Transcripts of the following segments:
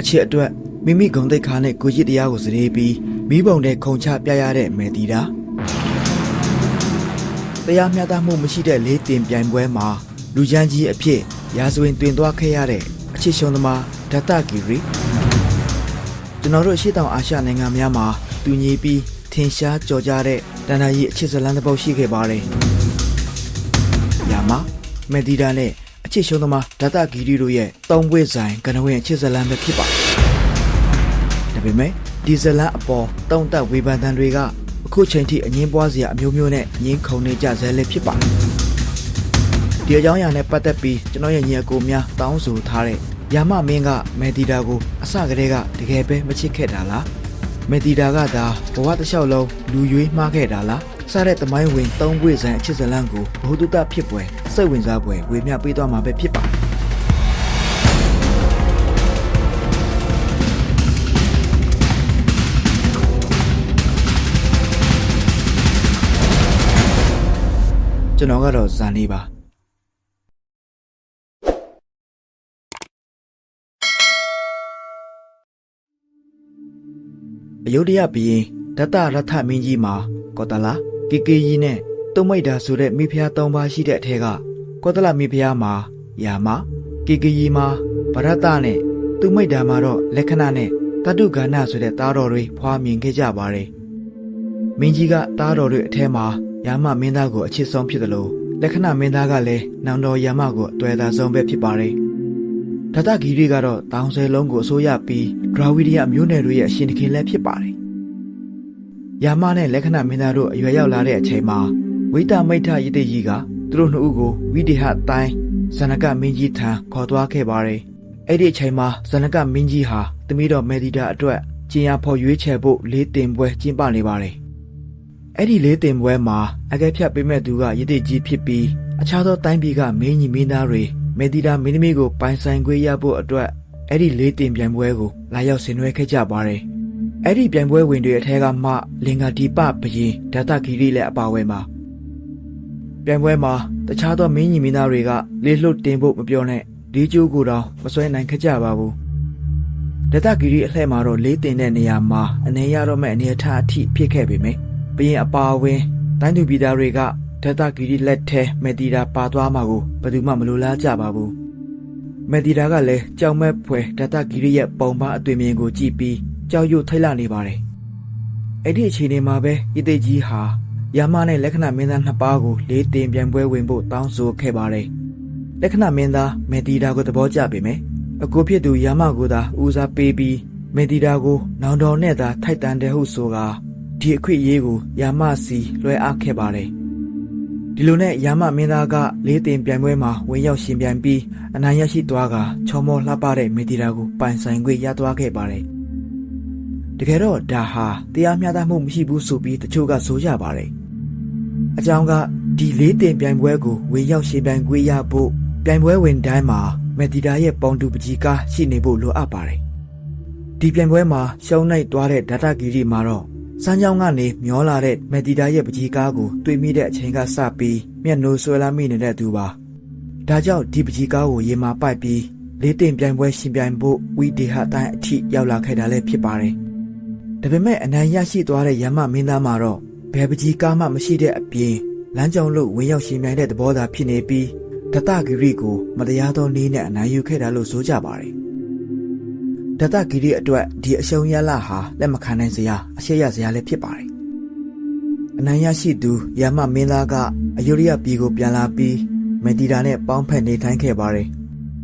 အချစ်အတွက်မိမိဂုံတိတ်ခါနဲ့ကိုကြီးတရားကိုစရေပြီးမိဘုံနဲ့ခုံချပြရတဲ့မယ်တီတာတရားမျှတမှုမရှိတဲ့လေးတင်ပြိုင်ပွဲမှာလူချမ်းကြီးအဖြစ်ရာဇဝင်တွင်သွားခဲ့ရတဲ့အချစ်ရှုံးသမားဒတဂီရီကျွန်တော်တို့အရှိတောင်အာရှနိုင်ငံများမှာတူညီပြီးထင်ရှားကြော်ကြားတဲ့တန်တာကြီးအချစ်ဇလန်းတစ်ပုတ်ရှိခဲ့ပါတယ်။ယာမမယ်တီတာနဲ့ အချစ်ရှုံးသမားဒတဂီရီတို့ရဲ့သုံးပွေဆိုင်ကနဝင်အချစ်ဇလန်းပဲဖြစ်ပါတယ်။ဒါပေမဲ့ဒီဇလန်းအပေါ်တုံးတက်ဝေဖန်တန်တွေကအခုချိန်ထိအငင်းပွားစရာအမျိုးမျိုးနဲ့ငင်းခုန်နေကြဆဲလည်းဖြစ်ပါတယ်။ဒီအကြောင်းအရာနဲ့ပတ်သက်ပြီးကျွန်တော်ရဲ့ညီအကိုများတောင်းဆိုထားတဲ့ယာမမင်းကမယ်တီတာကိုအစကတည်းကတကယ်ပဲမချစ်ခဲ့တာလားမယ်တီတာကသာဘဝတစ်လျှောက်လုံးလူရွေးမှားခဲ့တာလားစတဲ့သမိုင်းဝင်သုံးပွေဆိုင်အချစ်ဇလန်းကိုဘ ഹു တုတဖြစ်ပွဲ စိတ်ဝင်စားပွဲဝေမျှပေးသွားမှာပဲဖြစ်ပါတယ်ကျွန်တော်ကတော့ဇာနေပါအယုဒ္ဓယဘီရင်ဒတရထမင်းကြီးမှာကောတလာကေကေကြီးနဲ့ တုံမိတ်တာဆိုတဲ့မိဖုရား၃ပါးရှိတဲ့အထက်ကကောတလမိဖုရားမှာယာမကေကေကြီးမှာဗရတနဲ့သူမိတ်တာမှာတော့လက္ခဏာနဲ့တတုကဏ္ဍဆိုတဲ့သားတော်တွေဖွာမြင်ခဲ့ကြပါတယ်မင်းကြီးကသားတော်တွေအထက်မှာယာမမင်းသားကိုအချစ်ဆုံးဖြစ်တယ်လို့လက္ခဏာမင်းသားကလည်းနောင်တော်ယာမကိုအတွေ့အသာဆုံးပဲဖြစ်ပါတယ်ဒတဂီရီကတော့တောင်ဆယ်လုံးကိုအစိုးရပြီးဒရာဝီဒီယာမျိုးနယ်တွေရဲ့အရှင်တခင်လည်းဖြစ်ပါတယ်။ယာမနဲ့လက္ခဏာမင်းသားတို့အရွယ်ရောက်လာတဲ့အချိန်မှာ ဝိတမိတ်ထရတိကြီးကသူတို့နှစ်ဦးကိုဝိဒေဟတိုင်းဇနကမင်းကြီးထံခေါ်သွားခဲ့ပါတယ်။အဲ့ဒီအချိန်မှာဇနကမင်းကြီးဟာသမီးတော်မေဒီတာအတွက်ကျင်ရဖော်ရွေးချယ်ဖို့လေးတင်ပွဲကျင်းပနေပါတယ်။အဲ့ဒီလေးတင်ပွဲမှာအကဲဖြတ်ပေးမဲ့သူကရတိကြီးဖြစ်ပြီးအခြားသောတိုင်းပြည်ကမင်းကြီးမင်းသားတွေမေဒီတာမင်းသမီးကိုပိုင်ဆိုင်ခွင့်ရဖို့အတွက်အဲ့ဒီလေးတင်ပြိုင်ပွဲကိုလာရောက်ဆင်နွှဲခဲ့ကြပါတယ်။အဲ့ဒီပြိုင်ပွဲဝင်တွေအထက်ကမှလင်္ကာဒီပဘရင်ဒတဂီရီလည်းအပါအဝင်ပါ။ ပြိုင်ပွဲမှာတခြားသောမင်းကြီးမင်းသားတွေကလေးလှုပ်တင်ဖို့မပြောနဲ့ဒီကျိုးကိုတောင်မစွဲနိုင်ခဲ့ကြပါဘူး။ဒတဂီရီအလှဲ့မှာတော့လေးတင်တဲ့နေရာမှာအနေရတော့မဲ့အနေအထားအထိဖြစ်ခဲ့ပေမယ့်ဘရင်အပါအဝင်တိုင်းသူပြည်သားတွေကဒတဂီရီလက်ထဲမေတီတာပါသွားမှာကိုဘယ်သူမှမလိုလားကြပါဘူး။မေတီတာကလည်းကြောင်မဲ့ဖွယ်ဒတဂီရီရဲ့ပုံပန်းအသွင်မြင်ကိုကြည့်ပြီးကြောက်ရွံ့ထိတ်လန့်နေပါတယ်။အဲ့ဒီအချိန်ဒီမှာပဲဤသိကြီးဟာ ယာမနဲ့လက္ခဏာမင်းသားနှစ်ပါးကိုလေးတင်ပြန်ပွဲဝင်ဖို့တောင်းဆိုခဲ့ပါတယ်။လက္ခဏာမင်းသားမေတီတာကိုသဘောကျပေမယ့်အကိုဖြစ်သူယာမကိုသာဦးစားပေးပြီးမေတီတာကိုနောင်တော်နဲ့သာထိုက်တန်တယ်ဟုဆိုကာဒီအခွင့်အရေးကိုယာမစီလွှဲအပ်ခဲ့ပါတယ်။ဒီလိုနဲ့ယာမမင်းသားကလေးတင်ပြိုင်ပွဲမှာဝင်ရောက်ရှင်ပြိုင်ပြီးအနိုင်ရရှိသွားကချော်မောလှပတဲ့မေတီတာကိုပိုင်ဆိုင်ခွင့်ရသွားခဲ့ပါတယ်။တကယ်တော့ဒါဟာတရားမျှတမှုမရှိဘူးဆိုပြီးတချို့ကဆိုကြပါတယ်။ အကြောင်းကဒီလေးတင်ပြိုင်ပွဲကိုဝင်ရောက်ရှင်ပြိုင်ခွင့်ရဖို့ပြိုင်ပွဲဝင်တိုင်းမှာမေတီတာရဲ့ပုံတူပကြီးကားရှိနေဖို့လိုအပ်ပါတယ်။ဒီပြိုင်ပွဲမှာရှုံးနိုင်သွားတဲ့ဒတာဂီရီမှာတော့စမ်းကြောင်းကနေမျောလာတဲ့မက်တီတာရဲ့ပကြီးကားကိုတွေ့မိတဲ့အချိန်ကစပြီးမျက်နှိုးဆွဲလာမိနေတဲ့သူပါ။ဒါကြောင့်ဒီပကြီးကားကိုရေမာပိုက်ပြီးလေးတင်ပြိုင်ပွဲရှင်ပြိုင်ဖို့ဝီဒီဟာတိုင်းအထိရောက်လာခဲ့တာလည်းဖြစ်ပါတယ်။ဒါပေမဲ့အနိုင်ရရှိသွားတဲ့ရမမင်းသားမှာတော့ ဘယ်ပကြီးကားမှမရှိတဲ့အပြင်လမ်းကြောင်းလို့ဝင်ရောက်ရှင်ပြိုင်တဲ့သဘောသာဖြစ်နေပြီးဒတဂီရီကိုမတရားသောနည်းနဲ့အနိုင်ယူခဲ့တာလို့ဆိုကြပါတယ်။ဒတဂီရီအတွက်ဒီအရှုံးရလဟာလက်မခံနိုင်စရာအရှက်ရစရာလည်းဖြစ်ပါတယ်။အနိုင်ရရှိသူရမမင်းသားကအယုရိယပြည်ကိုပြန်လာပြီးမက်တီတာနဲ့ပေါင်းဖက်နေထိုင်ခဲ့ပါတယ်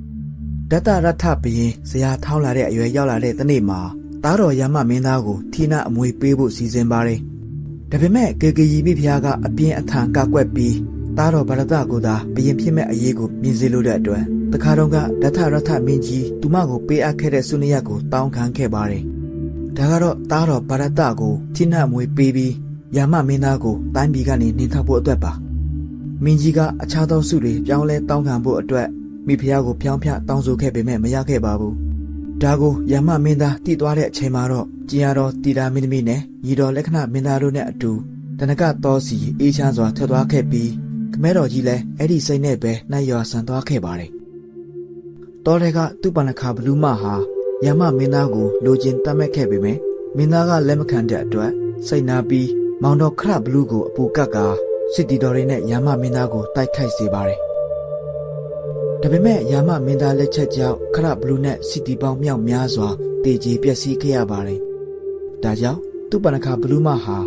။ဒတရထဘရင်ဇရာထောင်းလာတဲ့အရွယ်ရောက်လာတဲ့တနေ့မှာသားတော်ရမမင်းသားကိုထီနာအမွေပေးဖို့စီစဉ်ပါတယ်။ ဒါပေမဲ့ကေကေရီမိဖုရားကအပြင်းအထန်ကကွက်ပြီးသားတော်ဗရဒကိုသာဘရင်ဖြစ်မဲ့အရေးကိုမြင်စေလိုတဲ့အတွက်တခါတော့ကဒထရထမင်းကြီးသူမကိုပေးအပ်ခဲ့တဲ့ဆုနရကိုတောင်းခံခဲ့ပါတယ်။ဒါကတော့သားတော်ဗရဒကိုချိနှံ့မွေပေးပြီးယာမမင်းသားကိုတိုင်းပြည်ကနေနှင်ထုတ်ဖို့အတွက်ပါ။မင်းကြီးကအခြားသောဆုတွေပြောင်းလဲတောင်းခံဖို့အတွက်မိဖုရားကိုပြောင်းဖြတောင်းဆိုခဲ့ပေမဲ့မရခဲ့ပါဘူး။ ဒါကိုယာမမင်းသားတည်သွားတဲ့အချိန်မှာတော့ကျင်ရတော်တီတာမင်းသမီးနဲ့ညီတော်လက္ခဏာမင်းသားတို့နဲ့အတူတနကတော်စီအေးချမ်းစွာထွက်သွားခဲ့ပြီးခမဲတော်ကြီးလည်းအဲ့ဒီစိတ်နဲ့ပဲနှိုက်ရွာဆန်သွားခဲ့ပါတယ်။တော်တဲ့ကသူ့ပဏ္ဏခါဘလူးမဟာယာမမင်းသားကိုလိုချင်တတ်မဲ့ခဲ့ပေမယ့်မင်းသားကလက်မခံတဲ့အတွက်စိတ်နာပြီးမောင်တော်ခရဘလူးကိုအပူကတ်ကာစစ်တီတော်တွေနဲ့ယာမမင်းသားကိုတိုက်ခိုက်စေပါတယ်။ ဒါပေမဲ့ယာမမင်းသားလက်ချက်ကြောင့်ခရဘလူးနဲ့စစ်တီပေါင်းမြောက်များစွာတေကြီးပျက်စီးခဲ့ရပါတယ်။ဒါကြောင့်သူ့ပဏခဘလူးမဟာ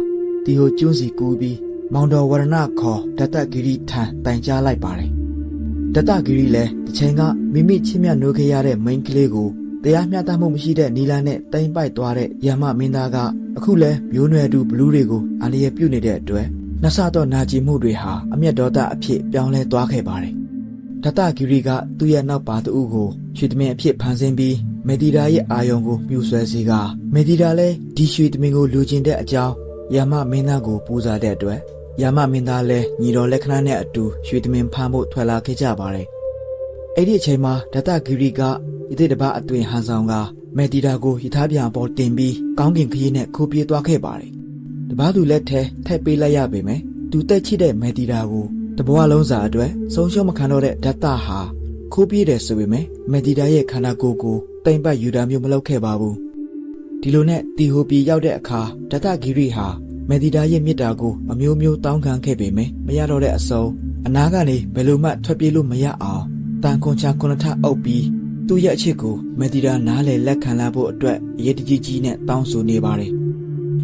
တီဟိုကျွန်းစီကူးပြီးမောင်တော်ဝရဏခေါ်ဒတဂီရီထံတိုင်ကြားလိုက်ပါတယ်။ဒတဂီရီလည်းတစ်ချိန်ကမိမိချင်းမြတ်နိုးခဲ့ရတဲ့မိန်းကလေးကိုတရားမျှတမှုမရှိတဲ့နီလာနဲ့တိမ်ပိုက်သွားတဲ့ယာမမင်းသားကအခုလဲမျိုးနွယ်တူဘလူးတွေကိုအန္တရာယ်ပြုနေတဲ့အတွက်နှဆတော့နာကျင်မှုတွေဟာအမျက်ဒေါသအဖြစ်ပြောင်းလဲသွားခဲ့ပါတယ်။ ဒတဂီရီကသူ့ရဲ့နောက်ပါသူကိုရွှေသမင်အဖြစ်ဖန်ဆင်းပြီးမေဒီတာရဲ့အာယုံကိုမြှူဆွဲစေကမေဒီတာလည်းဒီရွှေသမင်ကိုလူကျင်တဲ့အကြောင်းယာမမင်းသားကိုပူဇော်တဲ့အတွက်ယာမမင်းသားလည်းညီတော်လက်ခဏနဲ့အတူရွှေသမင်ဖမ်းဖို့ထွက်လာခဲ့ကြပါတယ်။အဲ့ဒီအချိန်မှာဒတဂီရီကယသိတပအသွင်ဟန်ဆောင်ကမေဒီတာကိုယထာပြန်ပေါ်တင်ပြီးကောင်းကင်ခရီးနဲ့ခိုးပြေးသွားခဲ့ပါတယ်။တပားသူလက်ထဲထည့်ပေးလိုက်ရပေမယ့်သူတက်ချစ်တဲ့မေဒီတာကို တဘွားလုံးစာအတွက်ဆုံးရှုံးမခံတော့တဲ့ဒတဟာခိုးပြေးတယ်ဆိုပေမယ့်မေဒီတာရဲ့ခန္ဓာကိုယ်ကိုတိမ်ပတ်ယူတာမျိုးမလုပ်ခဲ့ပါဘူး။ဒီလိုနဲ့တီဟိုပီရောက်တဲ့အခါဒတဂီရီဟာမေဒီတာရဲ့မြစ်တာကိုအမျိုးမျိုးတောင်းခံခဲ့ပေမယ့်မရတော့တဲ့အစုံအနာကနေဘယ်လိုမှထွက်ပြေးလို့မရအောင်တန်ခွန်ချခွန်ထအုပ်ပြီးသူ့ရဲ့အချစ်ကိုမက်ဒီတာနားလေလက်ခံလာဖို့အတွက်အရေးတကြီးကြီးနဲ့တောင်းဆိုနေပါတယ်။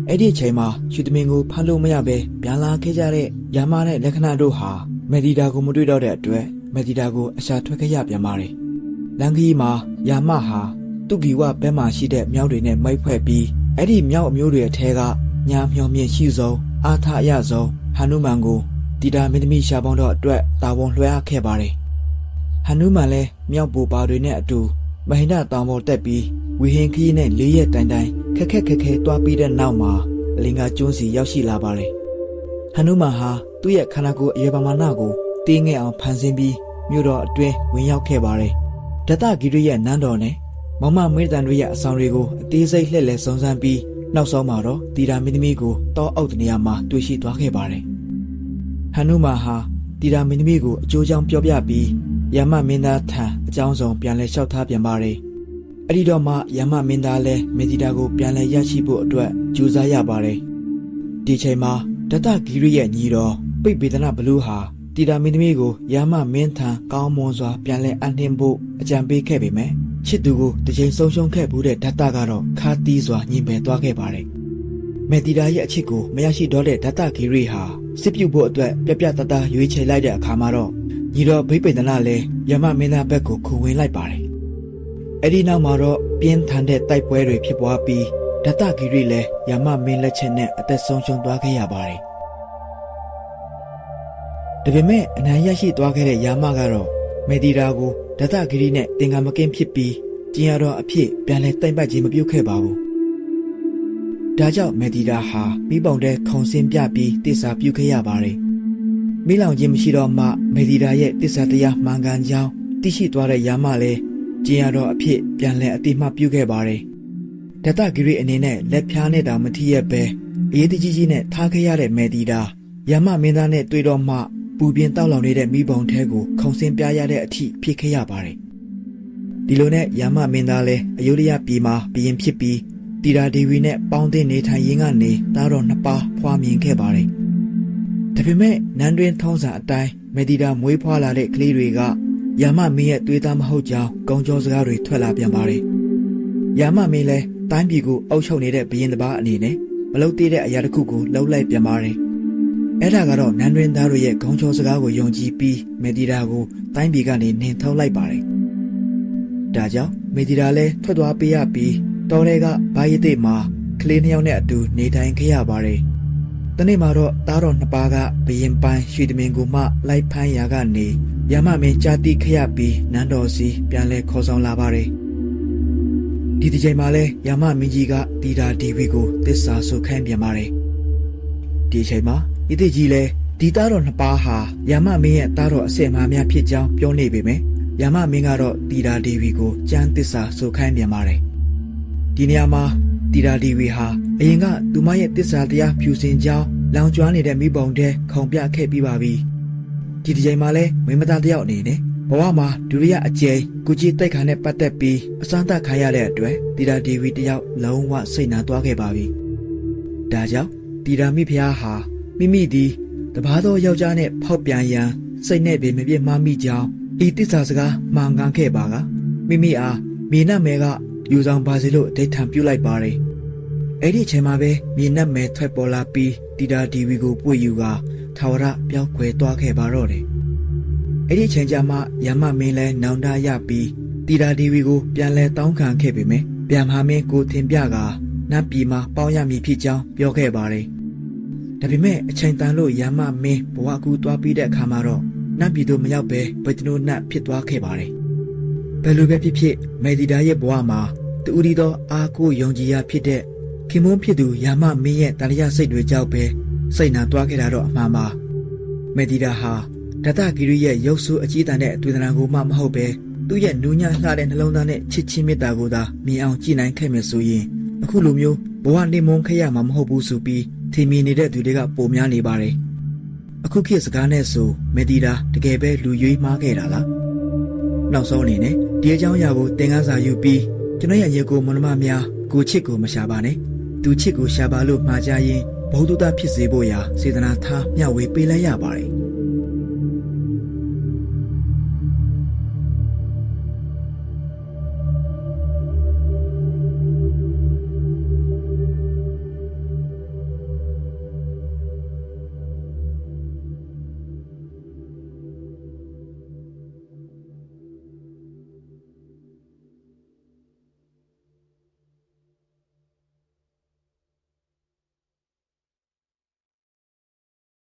အဲ့ဒီအချိန်မှာရွှေသမင်ကိုဖမ်းလို့မရဘဲပြန်လာခဲ့ကြတဲ့ယာမနဲ့လက္ခဏာတို့ဟာမက်ဒီတာကိုမတွေ့တော့တဲ့အတွက်မက်ဒီတာကိုအရှာထွက်ခဲ့ရပြန်ပါတယ်။လန်ခီမှာယာမဟာသူ့ဂီဝဘဲမှာရှိတဲ့မြောက်တွေနဲ့မိတ်ဖွဲ့ပြီးအဲ့ဒီမြောက်အမျိုးတွေအထဲကညာမျောမြင့်ရှိဆုံးအာထအရဆုံးဟန်နုမန်ကိုတီတာမင်းသမီးရှာပေါင်းတော့အတွက်တာဝန်လွှဲအပ်ခဲ့ပါတယ်။ဟန်နုမန်လည်းမြောက်ပူပါတွေနဲ့အတူမဟိန္ဒတောင်ပေါ်တက်ပြီး ဝီဟင်ခီးနဲ့လေးရက်တိုင်တိုင်ခက်ခက်ခက်ခဲတွားပြီးတဲ့နောက်မှာအလင်္ကာကျွန်းစီရောက်ရှိလာပါတယ်။ဟန်နုမန်ဟာသူ့ရဲ့ခန္ဓာကိုယ်အရေပမာဏကိုတင်းငယ်အောင်ဖန်ဆင်းပြီးမြို့တော်အတွင်းဝင်ရောက်ခဲ့ပါတယ်။ဒတဂီရိရဲ့နန်းတော်နဲ့မမမေတန်တို့ရဲ့အဆောင်တွေကိုအသေးစိတ်လှည့်လည်စုံစမ်းပြီးနောက်ဆုံးမှာတော့တီတာမင်းသမီးကိုတောအုပ်တနေရာမှာတွေ့ရှိသွားခဲ့ပါတယ်။ဟန်နုမာဟာတီတာမင်းသမီးကိုအကျိုးကြောင့်ပြောပြပြီးယမမင်းသားထံအကြောင်းဆောင်ပြန်လဲလျှောက်ထားပြန်ပါတယ်။ အဲ့ဒီတော့မှယမမင်းသားလဲမေတီတာကိုပြန်လဲရရှိဖို့အတွက်ကြိုးစားရပါတယ်။ဒီချိန်မှာဒတဂီရိရဲ့ညီတော်ပိတ်ပေဒနာဘလူးဟာတီတာမင်းသမီးကိုယမမင်းထံကောင်းမွန်စွာပြန်လဲအနှင်းဖို့အကြံပေးခဲ့ပေမယ့်ချစ်သူကိုတစ်ချိန်ဆုံးရှုံးခဲ့ဘူးတဲ့ဒတ္တကတော့ခါတီးစွာညင်ပယ်သွားခဲ့ပါတယ်။မေတီတာရဲ့အချစ်ကိုမရရှိတော့တဲ့ဒတ္တဂီရီဟာစစ်ပြုတ်ဖို့အတွက်ပြပြတတရွေးချယ်လိုက်တဲ့အခါမှာတော့ညီတော်ဘိပိန်ဒနာလည်းယမမင်းသားဘက်ကိုခုံဝင်လိုက်ပါတယ်။ အဲ့ဒီနောက်မှာတော့ပြင်းထန်တဲ့တိုက်ပွဲတွေဖြစ်ပွားပြီးဒတ္တဂီရီလည်းယမမင်းလက်ချက်နဲ့အသက်ဆုံးရှုံးသွားခဲ့ရပါတယ်။ဒါပေမဲ့အနိုင်ရရှိသွားခဲ့တဲ့ယာမကတော့မေတီတာကိုဒတဂီရီနဲ့တင်္ဂါမကင်းဖြစ်ပြီးကျင်ရတော်အဖြစ်ပြန်လဲတိမ်ပတ်ခြင်းမပြုတ်ခဲ့ပါဘူး။ဒါကြောင့်မေတီတာဟာမိဘုံတဲ့ခုံစင်းပြပြီးတစ္ဆာပြုတ်ခဲ့ရပါတယ်။မိလောင်ခြင်းမရှိတော့မှမေတီတာရဲ့တစ္ဆာတရားမှန်ကန်ကြောင်းသိရှိသွားတဲ့ယာမလည်း ကျင်ရတော်အဖြစ်ပြန်လဲအတိမပြုတ်ခဲ့ပါတယ်။ဒတဂီရီအနေနဲ့လက်ဖြားနဲ့တောင်မထီးရဲ့ပဲအရေးတကြီးကြီးနဲ့ထားခဲ့ရတဲ့မေတီတာယာမမင်းသားနဲ့တွေ့တော့မှပူပြင်းတောက်လောင်နေတဲ့မိဘုံထဲကိုခုံစင်းပြရတဲ့အထိဖြစ်ခဲ့ရပါတယ်။ဒီလိုနဲ့ယာမမင်းသားလည်းအယုဒယပြည်မှာဘရင်ဖြစ်ပြီးတီရာဒေဝီနဲ့ပေါင်းတင်နေထိုင်ရင်းကနေသားတော်နှစ်ပါးဖွာမြင်ခဲ့ပါတယ်။ဒါပေမဲ့နန်းတွင်ထုံးစံအတိုင်းမေတီတာမွေးဖွားလာတဲ့ကလေးတွေက ယာမမင်းရဲ့သွေးသားမဟုတ်ကြောင်းကောင်းကြောစကားတွေထွက်လာပြန်ပါတယ်။ယာမမင်းလည်းတိုင်းပြည်ကိုအုပ်ချုပ်နေတဲ့ဘရင်တစ်ပါးအနေနဲ့မလုပ်သေးတဲ့အရာတစ်ခုကိုလှုပ်လိုက်ပြန်ပါတယ်။အဲ့ဒါကတော့နန်းတွင်သားတို့ရဲ့ခေါင်းချောစကားကိုယုံကြည်ပြီးမေတီတာကိုတိုင်းပြည်ကနေနှင်ထုတ်လိုက်ပါတယ်။ဒါကြောင့်မေတီတာလည်းထွက်သွားပေးရပြီးတော်တွေကဘာရစ်သိမှာကလေးနှစ်ယောက်နဲ့အတူနေထိုင်ခဲ့ရပါတယ်။တနေ့မှာတော့သားတော်နှစ်ပါးကဘရင်ပိုင်းရွှေသမင်ကိုမှလိုက်ဖမ်းရာကနေ ရမမင်းကြာတိခရပြီးနန်းတော်စီပြန်လဲခေါ်ဆောင်လာပါတယ်။ဒီတစ်ချိန်မှာလဲရမမင်းကြီးကတီတာဒီဝီကိုတစ္ဆာဆုခိုင်းပြန်ပါတယ်။ဒီအချိန်မှာဤတိကြီးလဲဒီသားတော်နှစ်ပါးဟာယာမမင်းရဲ့သားတော်အစစ်အမားများဖြစ်ကြောင်းပြောနေပေမယ့်ယာမမင်းကတော့တီတာဒေဝီကိုကြမ်းတစ္ဆာဆိုခိုင်းပြန်ပါတယ်ဒီနေရာမှာတီတာဒေဝီဟာအရင်ကသူမရဲ့တစ္ဆာတရားဖြူစင်ကြောင်းလောင်ကျွမ်းနေတဲ့မိဘုံတဲ့ခုံပြခဲ့ပြီးပါပြီ ဒီဒီချိန်မှာလဲမိမသားတယောက်အနေနဲ့ဘဘဝမှာဒုတိယအကြိမ်ကုကြီးတိုက်ခါနဲ့ပတ်သက်ပြီးအစမ်းသတ်ခိုင်းရတဲ့အတွက်တီတာဒေဝီတယောက်လုံးဝစိတ်နာသွားခဲ့ပါပြီ။ဒါကြောင့်တီတာမိဖုရားဟာမိမိသည်တပားသောယောက်ျားနဲ့ဖောက်ပြန်ရန်စိတ်နဲ့ပင်မပြစ်မှားမိကြောင်းဤတစ္ဆာစကားမှန်ကန်ခဲ့ပါကမိမိအားမြေနတ်မဲကယူဆောင်ပါစေလို့အဋ္ဌံပြုလိုက်ပါတယ်။အဲ့ဒီအချိန်မှာပဲမြေနတ်မဲထွက်ပေါ်လာပြီးတီတာဒီဝီကိုပွေယူက ထာဝရပြောင်းခွဲသွားခဲ့ပါတော့တယ်။အဲ့ဒီအချိန်ကျမှယမမင်းလဲနောင်တရပြီးတီတာဒီဝီကိုပြန်လဲတောင်းခံခဲ့ပေမယ့်ပြန်မမင်းကိုထင်ပြကနတ်ပြည်မှာပေါင်းရမည်ဖြစ်ကြောင်းပြောခဲ့ပါတယ်။ဒါပေမဲ့အချိန်တန်လို့ယမမင်းဘဝကူသွားပြီးတဲ့အခါမှာတော့နတ်ပြည်တို့မရောက်ပဲဗေဒနိုနတ်ဖြစ်သွားခဲ့ပါတယ်။ဘယ်လိုပဲဖြစ်ဖြစ်မေဒီတာရဲ့ဘဝမှာတူရီသောအာကိုယုံကြည်ရဖြစ်တဲ့ခင်မွန်းဖြစ်သူယမမင်းရဲ့တန်လျာစိတ်တွေကြောက်ပဲ စိတ်နာသွားခဲ့တာတော့အမှန်ပါ။မေဒီတာဟာဒတဂီရီရဲ့ရုပ်ဆိုးအကြီးတန်းတဲ့အတွေ့အကြုံကိုမှမဟုတ်ပဲသူ့ရဲ့နူးညံ့လှတဲ့နှလုံးသားနဲ့ချစ်ချင်းမေတ္တာကိုသာမြင်အောင်ကြည်နိုင်ခဲ့မယ်ဆိုရင်အခုလိုမျိုးဘဝနေမွန်းခဲ့ရမှာမဟုတ်ဘူးဆိုပြီးထင်မြင်နေတဲ့သူတွေကပုံများနေပါတယ်အခုခေတ်စကားနဲ့ဆိုမေဒီတာတကယ်ပဲလူရွေးမှားခဲ့တာလားနောက်ဆုံးအနေနဲ့ဒီအကြောင်းအရာကိုသင်ခန်းစာယူပြီးကျွန်တော်ရဲ့ရေကိုမနမများကိုချစ်ကိုမရှာပါနဲ့သူချစ်ကိုရှာပါလို့မှားကြရင် ဘုဒ္ဓတာဖြစ်စေဖို့ရာစေတနာထားမျှဝေပေးလိုက်ရပါတယ်